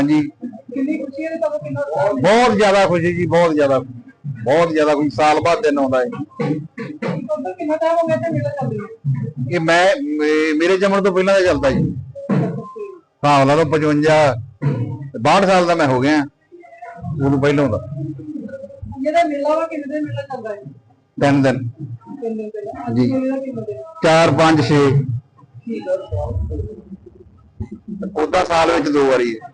ਹਾਂਜੀ। ਕਿੰਨੀ ਖੁਸ਼ੀ ਹੈ ਤੁਹਾਨੂੰ ਕਿੰਨਾ ਬਹੁਤ ਜ਼ਿਆਦਾ ਖੁਸ਼ੀ ਜੀ ਬਹੁਤ ਜ਼ਿਆਦਾ। ਬਹੁਤ ਜ਼ਿਆਦਾ ਖੁਸ਼ੀ ਸਾਲ ਬਾਅਦ ਦਿਨ ਆਉਂਦਾ ਹੈ। ਤੁਹਾਨੂੰ ਕਿੰਨਾ ਟਾਈਮ ਹੋ ਗਿਆ ਤੇ ਮੇਲਾ ਚੱਲ ਰਿਹਾ? ਹੈ ਇਹ ਮੈਂ ਮੇ- ਮੇਰੇ ਜੰਮਣ ਤੋਂ ਪਹਿਲਾਂ ਦਾ ਚੱਲਦਾ ਜੀ। ਹਿਸਾਬ ਲਾ ਲਓ 55 62 ਸਾਲ ਦਾ ਮੈਂ ਹੋ ਗਿਆ। ਉਦੋਂ ਪਹਿਲਾਂ ਦਾ। ਜਿਹੜਾ ਮੇਲਾ ਵਾ ਕਿੰਨੇ ਦਿਨ ਮੇਲਾ ਚੱਲਦਾ ਹੈ? ਤਿੰਨ ਦਿਨ। ਤਿੰਨ ਦਿਨ ਪਹਿਲਾਂ। ਅੱਜ ਜੀ। ਮੇਲੇ ਦਾ ਕਿੰਨਾ ਦਿਨ? 4 5 6 ਠੀਕ ਹੈ ਉਹਦਾ ਸਾਲ ਵਿੱਚ ਦੋ ਵਾਰੀ ਹੈ।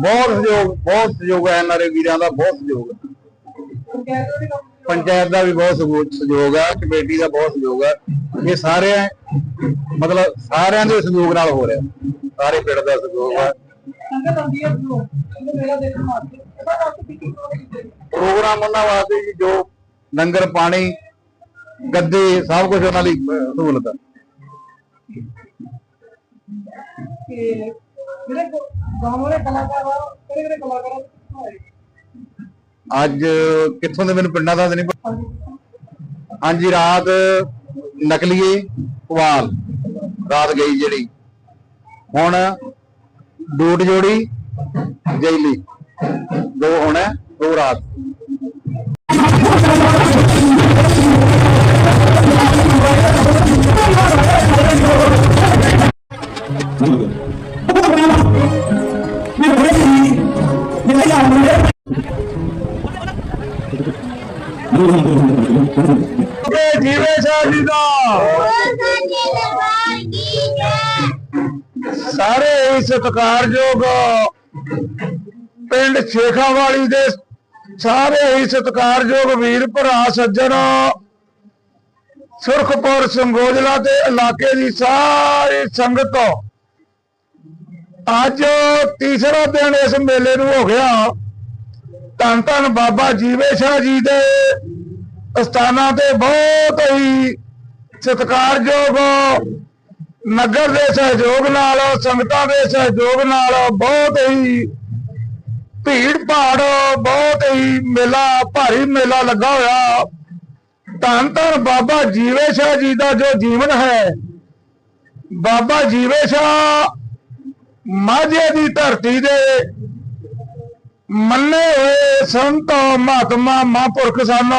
ਬਹੁਤ ਸਹਿਯੋਗ ਬਹੁਤ ਸਹਿਯੋਗ ਹੈ ਐਨਆਰਏ ਵੀਰਾਂ ਦਾ, ਬਹੁਤ ਸਹਿਯੋਗ ਹੈ। ਪੰਚਾਇਤ ਦਾ ਵੀ ਕੰਮ ਬਹੁਤ ਸਹਿਯੋਗ- ਹੈ, ਕਮੇਟੀ ਦਾ ਬਹੁਤ ਸਹਿਯੋਗ ਹੈ। ਇਹ ਸਾਰੇ ਮਤਲਬ ਸਾਰਿਆਂ ਦੇ ਸਹਿਯੋਗ ਨਾਲ ਹੋ ਰਿਹਾ। ਸਾਰੇ ਪਿੰਡ ਦਾ ਸਹਿਯੋਗ ਹੈ। ਪ੍ਰੋਗਰਾਮ ਉਹਨਾਂ ਵਾਸਤੇ ਜੀ, ਜੋ ਲੰਗਰ, ਪਾਣੀ, ਗੱਦੇ, ਸਭ ਕੁਝ ਉਹਨਾਂ ਲਈ ਸਹੂਲਤ ਹੈ। ਕਿ ਜਿਹੜੇ ਗਾਂਵ ਵਾਲੇ ਕਲਾਕਾਰ ਆ ਕਿਹੜੇ ਕਿਹੜੇ ਕਲਾਕਾਰ ਆ? ਕਿੱਥੋਂ ਆਏ ਅੱਜ ਕਿੱਥੋਂ ਦੇ ਮੈਨੂੰ ਪਿੰਡਾਂ ਦਾ ਨਹੀਂ। ਹਾਂਜੀ। ਰਾਤ ਨਕਲੀਏ ਕੁਵਾਲ ਰਾਤ ਗਈ ਜਿਹੜੀ। ਹੁਣ ਡੂਟ ਜੋੜੀ ਜੈਲੀ। ਦੋ ਹੁਣ ਦੋ ਰਾਤ। ਜੀਵੇ ਸਾਹਿਬ ਜੀ ਦਾ ਸਾਰੇ ਹੀ ਸਤਿਕਾਰਯੋਗ ਪਿੰਡ ਸ਼ੇਖਾਵਾਲੀ ਦੇ ਸਾਰੇ ਹੀ ਸਤਿਕਾਰਯੋਗ ਵੀਰ, ਭਰਾ, ਸੱਜਣ, ਸੁਰਖਪੁਰ ਸੰਗੋਜਲਾ ਦੇ ਇਲਾਕੇ ਦੀ ਸਾਰੀ ਸੰਗਤ ਅੱਜ ਤੀਸਰਾ ਦਿਨ ਇਸ ਮੇਲੇ ਨੂੰ ਹੋ ਗਿਆ। ਧੰਨ ਧੰਨ ਬਾਬਾ ਜੀਵੇ ਸ਼ਾਹ ਜੀ ਦੇ ਅਸਥਾਨਾਂ ਤੇ ਬਹੁਤ ਹੀ ਸਤਿਕਾਰਯੋਗ ਨਗਰ ਦੇ ਸਹਿਯੋਗ ਨਾਲ, ਸੰਗਤਾਂ ਦੇ ਸਹਿਯੋਗ ਨਾਲ ਬਹੁਤ ਹੀ ਭੀੜ ਭਾੜ, ਬਹੁਤ ਹੀ ਮੇਲਾ, ਭਾਰੀ ਮੇਲਾ ਲੱਗਾ ਹੋਇਆ। ਧੰਨ ਧੰਨ ਬਾਬਾ ਜੀਵੇ ਸ਼ਾਹ ਜੀ ਦਾ ਜੋ ਜੀਵਨ ਹੈ, ਬਾਬਾ ਜੀਵੇ ਸ਼ਾਹ ਮਾਝੇ ਦੀ ਧਰਤੀ ਦੇ ਮੰਨੇ ਹੋਏ ਸੰਤ ਮਹਾਤਮਾ ਮਹਾਂਪੁਰਖ ਸਨ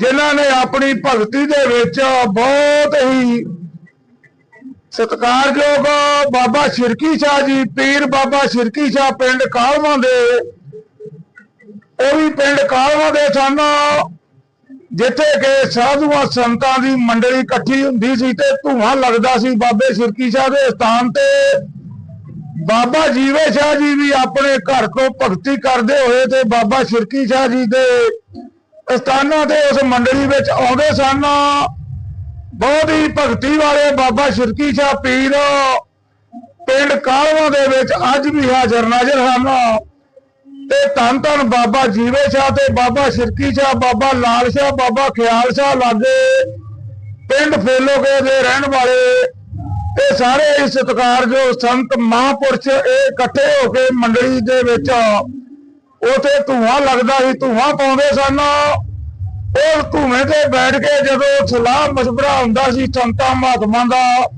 ਜਿਨ੍ਹਾਂ ਨੇ ਆਪਣੀ ਭਗਤੀ ਦੇ ਵਿੱਚ ਬਹੁਤ ਹੀ ਸਤਿਕਾਰਯੋਗ ਬਾਬਾ ਸ਼ਿਰਕੀ ਸ਼ਾਹ ਜੀ, ਪੀਰ ਬਾਬਾ ਸ਼ਿਰਕੀ ਸ਼ਾਹ ਪਿੰਡ ਕਾਲਵਾਂ ਦੇ, ਉਹ ਵੀ ਪਿੰਡ ਕਾਲਵਾਂ ਦੇ ਸਨ, ਜਿੱਥੇ ਕਿ ਸਾਧੂਆਂ ਸੰਤਾਂ ਦੀ ਮੰਡਲੀ ਇਕੱਠੀ ਹੁੰਦੀ ਸੀ ਤੇ ਧੂਆਂ ਲੱਗਦਾ ਸੀ ਬਾਬੇ ਸ਼ਿਰਕੀ ਸ਼ਾਹ ਦੇ ਸਥਾਨ ਤੇ। ਬਾਬਾ ਜੀਵੇ ਸ਼ਾਹ ਜੀ ਵੀ ਆਪਣੇ ਘਰ ਤੋਂ ਭਗਤੀ ਕਰਦੇ ਹੋਏ ਤੇ ਬਾਬਾ ਸ਼ਿਰਕੀ ਸ਼ਾਹ ਜੀ ਦੇ ਸਥਾਨਾਂ ਤੇ ਉਸ ਮੰਡਲੀ ਵਿੱਚ ਆਉਂਦੇ ਸਨ। ਬਹੁਤ ਹੀ ਭਗਤੀ ਵਾਲੇ ਬਾਬਾ ਸ਼ਿਰਕੀ ਸ਼ਾਹ ਪੀਰ ਪਿੰਡ ਕਾਲਵਾ ਦੇ ਵਿੱਚ ਅੱਜ ਵੀ ਹਾਜ਼ਰ ਨਾਜ਼ਰ ਹਨ। ਤੇ ਧੰਨ ਧੰਨ ਬਾਬਾ ਜੀਵੇ ਸ਼ਾਹ ਤੇ ਬਾਬਾ ਸ਼ਿਰਕੀ ਸ਼ਾਹ, ਬਾਬਾ ਲਾਲ ਸ਼ਾਹ, ਬਾਬਾ ਖਿਆਲ ਸ਼ਾਹ ਲਾਗੇ ਪਿੰਡ ਫੇਲੋਕੇ ਦੇ ਰਹਿਣ ਵਾਲੇ ਤੇ ਸਾਰੇ ਹੀ ਸਤਿਕਾਰਯੋਗ ਸੰਤ ਮਹਾਂਪੁਰਸ਼ ਇਹ ਇਕੱਠੇ ਹੋ ਕੇ ਮੰਡਲੀ ਦੇ ਵਿੱਚ ਉਥੇ ਧੂਆਂ ਲੱਗਦਾ ਸੀ, ਧੂਆਂ ਪਾਉਂਦੇ ਸਨ। ਉਹ ਧੂਵੇਂ ਤੇ ਬੈਠ ਕੇ ਜਦੋਂ ਸਲਾਹ ਮਸ਼ਵਰਾ ਹੁੰਦਾ ਸੀ ਸੰਤਾਂ ਮਹਾਤਮਾ ਦਾ,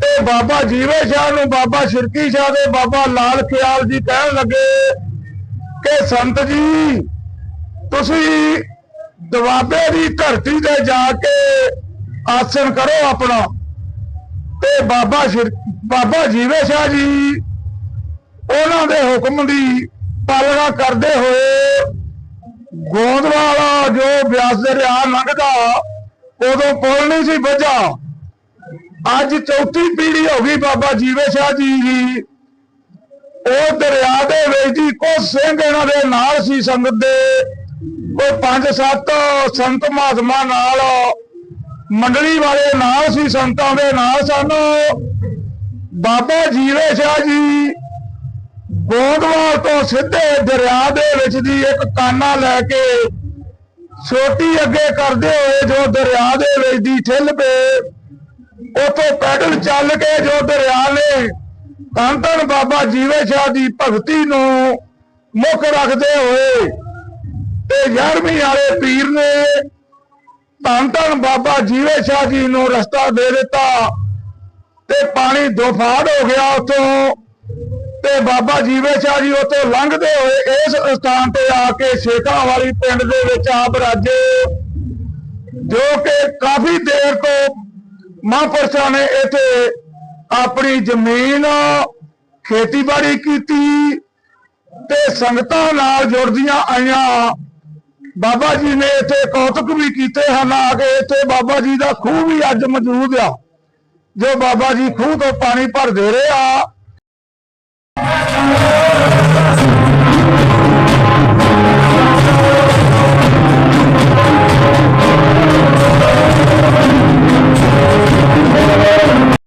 ਤੇ ਬਾਬਾ ਜੀਵੇ ਸ਼ਾਹ ਨੂੰ ਬਾਬਾ ਸ਼ਿਰਕੀ ਸ਼ਾਹ ਦੇ ਬਾਬਾ ਲਾਲ ਖਿਆਲ ਜੀ ਕਹਿਣ ਲੱਗੇ ਕਿ ਸੰਤ ਜੀ, ਤੁਸੀਂ ਦਵਾਬੇ ਦੀ ਧਰਤੀ ਤੇ ਜਾ ਕੇ ਆਸਣ ਕਰੋ ਆਪਣਾ। ਤੇ ਬਾਬਾ ਸ਼ਿਰ ਬਾਬਾ ਜੀਵੇ ਸ਼ਾਹ ਜੀ, ਉਹਨਾਂ ਦੇ ਹੁਕਮ ਦੀ ਪਾਲਣਾ ਕਰਦੇ ਹੋਏ ਗੋਂਦਵਾਲ ਜੋ ਬਿਆਸ ਦਰਿਆ ਲੰਘਦਾ, ਉਦੋਂ ਪੁਲ ਨਹੀਂ ਸੀ ਵੱਜਾ। ਅੱਜ ਚੌਥੀ ਪੀੜ੍ਹੀ ਹੋ ਗਈ ਬਾਬਾ ਜੀਵੇ ਸ਼ਾਹ ਜੀ ਦੀ। ਉਹ ਦਰਿਆ ਦੇ ਵਿੱਚ ਜੀ ਕੁਝ ਸਿੰਘ ਇਹਨਾਂ ਦੇ ਨਾਲ ਸੀ ਸੰਗਤ ਦੇ। ਕੋਈ ਪੰਜ ਸੱਤ ਸੰਤ ਮਹਾਤਮਾ ਨਾਲ ਮੰਡਲੀ ਵਾਲੇ ਨਾਲ ਸੀ, ਸੰਤਾਂ ਦੇ ਨਾਲ ਸਾਨੂੰ। ਬਾਬਾ ਜੀਵੇ ਸ਼ਾਹ ਜੀ ਗੋਦਵਾਲ ਤੋਂ ਸਿੱਧੇ ਦਰਿਆ ਦੇ ਵਿੱਚ ਦੀ ਇੱਕ ਕਾਨਾ ਲੈ ਕੇ ਛੋਟੀ ਅੱਗੇ ਕਰਦੇ ਹੋਏ ਜੋ ਦਰਿਆ ਦੇ ਵਿੱਚ ਦੀ ਠਿੱਲ ਪਏ ਉਥੋਂ ਪੈਡਲ ਚੱਲ ਕੇ ਜੋ ਦਰਿਆ ਨੇ ਧੰਨ ਧੰਨ ਬਾਬਾ ਜੀਵੇ ਸ਼ਾਹ ਦੀ ਭਗਤੀ ਨੂੰ ਮੁੱਖ ਰੱਖਦੇ ਹੋਏ ਤੇ 11ਵੀਂ ਵਾਲੇ ਪੀਰ ਨੇ ਧੰਨ ਧੰਨ ਬਾਬਾ ਜੀਵੇ ਸ਼ਾਹ ਜੀ ਨੂੰ ਰਸਤਾ ਦੇ ਦਿੱਤਾ ਤੇ ਪਾਣੀ ਦੋਫਾੜ ਹੋ ਗਿਆ ਉੱਥੋਂ ਤੇ ਬਾਬਾ ਜੀਵੇ ਸ਼ਾਹ ਜੀ ਉੱਥੋਂ ਲੰਘਦੇ ਹੋਏ ਇਸ ਸਥਾਨ ਤੇ ਆ ਕੇ ਸ਼ੇਖਾਂ ਵਾਲੀ ਪਿੰਡ ਦੇ ਵਿੱਚ ਆ ਬਰਾਜੇ ਜੋ ਕਿ ਕਾਫੀ ਦੇਰ ਤੋਂ ਮਹਾਂਪੁਰਸ਼ਾਂ ਨੇ ਇੱਥੇ ਆਪਣੀ ਜ਼ਮੀਨ ਖੇਤੀਬਾੜੀ ਕੀਤੀ ਤੇ ਸੰਗਤਾਂ ਨਾਲ ਜੁੜਦੀਆਂ ਆਈਆਂ। ਬਾਬਾ ਜੀ ਨੇ ਇੱਥੇ ਕੌਤਕ ਵੀ ਕੀਤੇ ਹਨ, ਆ ਕੇ ਇੱਥੇ ਬਾਬਾ ਜੀ ਦਾ ਖੂਹ ਵੀ ਅੱਜ ਮੌਜੂਦ ਆ। ਜੋ ਬਾਬਾ ਜੀ ਖੂਹ ਤੋਂ ਪਾਣੀ ਭਰਦੇ ਰਹੇ ਆ